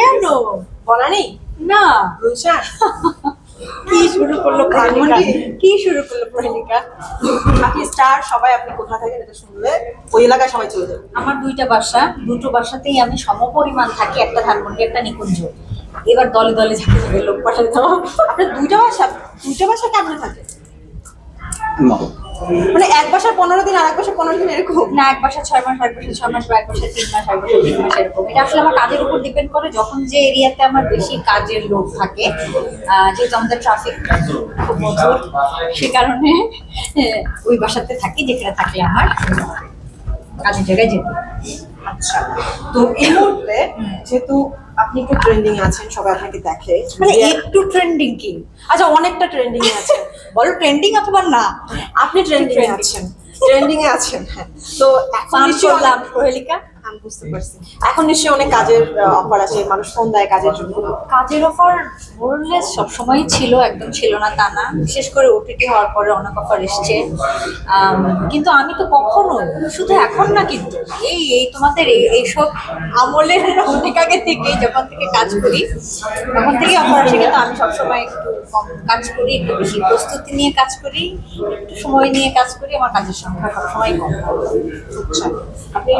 কেন? বলা নেই? না। গুলশান কি শুরু করল কি শুরু করল প্রহেলিকা আপনি স্টার সবাই আপনি কোথা থাকেন এটা শুনলে? ওই এলাকায় সবাই চলে যাবে। আমার দুইটা বাসা দুটো বাসাতেই আমি সমপরিমাণ থাকি একটা ধানমন্ডি একটা নিকুঞ্জ। এবার দলে দলে যাকে যাবে লোক পাঠাতে দাও আপনার দুইটা বাসা দুইটা বাসা কেমন থাকে? মানে এক বাসা পনেরো দিন আর এক বছর পনেরো দিন এরকম? না এক বাসা ছয় মাস এক বছর ছয় মাস বা এক বাসা তিন মাস এক বাসা তিন মাস এরকম। এটা আসলে আমার কাজের উপর ডিপেন্ড করে যখন যে এরিয়াতে আমার বেশি কাজের লোক থাকে যেহেতু আমাদের ট্রাফিক খুব মধুর সে কারণে ওই বাসাতে থাকি যেখানে থাকলে আমার কাজের জায়গায় যেতে আচ্ছা। তো এই মুহূর্তে যেহেতু আপনি একটু ট্রেন্ডিং আছেন সবাই আপনাকে দেখে। মানে একটু ট্রেন্ডিং কি আচ্ছা অনেকটা ট্রেন্ডিং আছে আছেন। বলো ট্রেন্ডিং অথবা না? আপনি ট্রেন্ডিং আছেন। ট্রেন্ডিং এ আছেন হ্যাঁ। তো এখন করলাম প্রহেলিকা বুঝতে পারছি। এখন নিশ্চয়ই অনেক কাজের অফার আছে মানুষ ফোন দেয় কাজের জন্য। কাজের অফার বললে সবসময়ই ছিল, একদম ছিল না তা না। বিশেষ করে ওটিটি হওয়ার পরে অনেক অফার এসছে। কিন্তু আমি তো কখনো, শুধু এখন না কিন্তু, এই এই তোমাদের এই, এইসব আমলের অনেক আগে থেকে যখন থেকে কাজ করি, তখন থেকে অফার আসে, কিন্তু আমি সবসময় একটু কম কাজ করি, একটু বেশি প্রস্তুতি নিয়ে কাজ করি, একটু সময় নিয়ে কাজ করি, আমার কাজের সংখ্যা সবসময় কম। আচ্ছা আপনি